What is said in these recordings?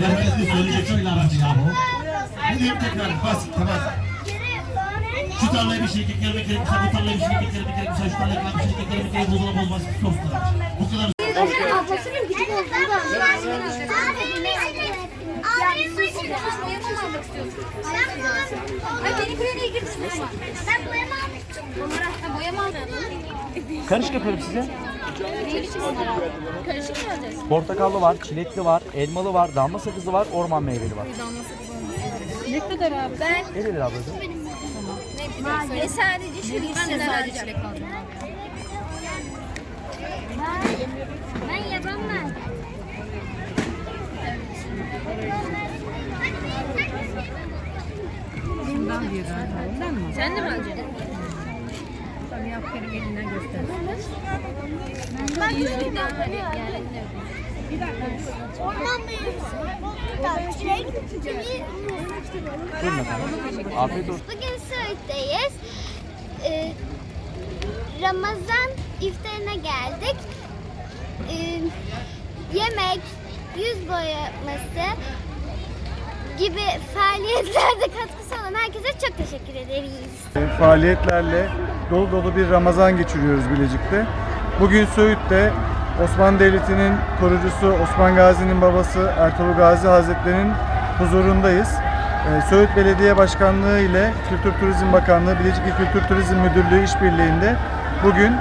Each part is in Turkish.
De söyleyecek şöyle aracı ya bu. Ne diyeyim tekrar basit tamam. Şu tarlaya bir şey dikelim, dikelim, bu tarlaya bir şey dikelim, dikelim, şu tarlaya bir şey dikelim, dikelim, buzdolabı olmaz, sos Bu kadar Ablasının küçük olduğunda. Abi sus. Boyama almak istiyorsun. Ay beni buraya girdin ama? Ben boyama istiyorum. Ha boyama almak Karışık yapıyorum size. Karışık mı alacağız? Portakallı var, çilekli var, elmalı var, damla sakızlı var, orman meyveli var. Ne kadar abi? Ben 50 lira ablacığım. ne sadece şu ben de sadece çilek aldım Ben yapamam. Sen de mi alacaksın? Tabii yap elinden göster. Orman meyvesi. Çilek, Buyurun efendim. Afiyet olsun. Bugün Söğüt'teyiz. Ee, Ramazan iftarına geldik. Ee, yemek, yüz boyaması gibi faaliyetlerde katkısı olan herkese çok teşekkür ederiz. faaliyetlerle dolu dolu bir Ramazan geçiriyoruz Bilecik'te. Bugün Söğüt'te Osmanlı Devleti'nin korucusu Osman Gazi'nin babası Ertuğrul Gazi Hazretleri'nin huzurundayız. Ee, Söğüt Belediye Başkanlığı ile Kültür Turizm Bakanlığı, Bilecik İl Kültür Turizm Müdürlüğü işbirliğinde bugün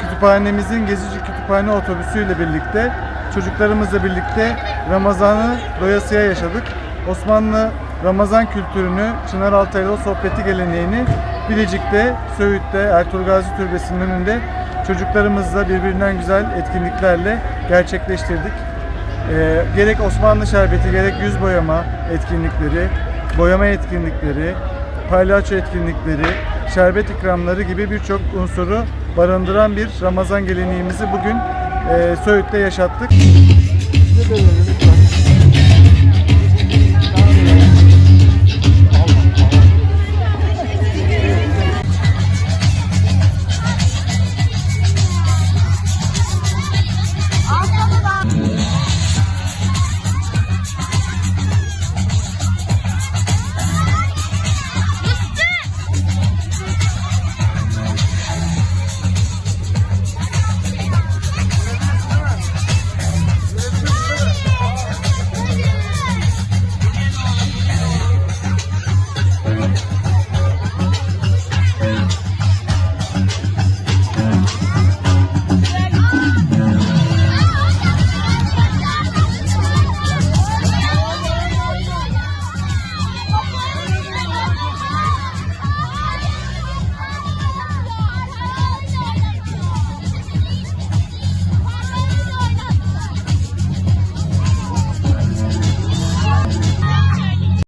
kütüphanemizin Gezici Kütüphane Otobüsü ile birlikte çocuklarımızla birlikte Ramazan'ı doyasıya yaşadık. Osmanlı Ramazan kültürünü, Çınar Altaylı sohbeti geleneğini Bilecik'te, Söğüt'te, Ertuğrul Gazi Türbesi'nin önünde çocuklarımızla birbirinden güzel etkinliklerle gerçekleştirdik. Ee, gerek Osmanlı şerbeti, gerek yüz boyama etkinlikleri, boyama etkinlikleri, palyaço etkinlikleri, şerbet ikramları gibi birçok unsuru barındıran bir Ramazan geleneğimizi bugün e, Söğüt'te yaşattık.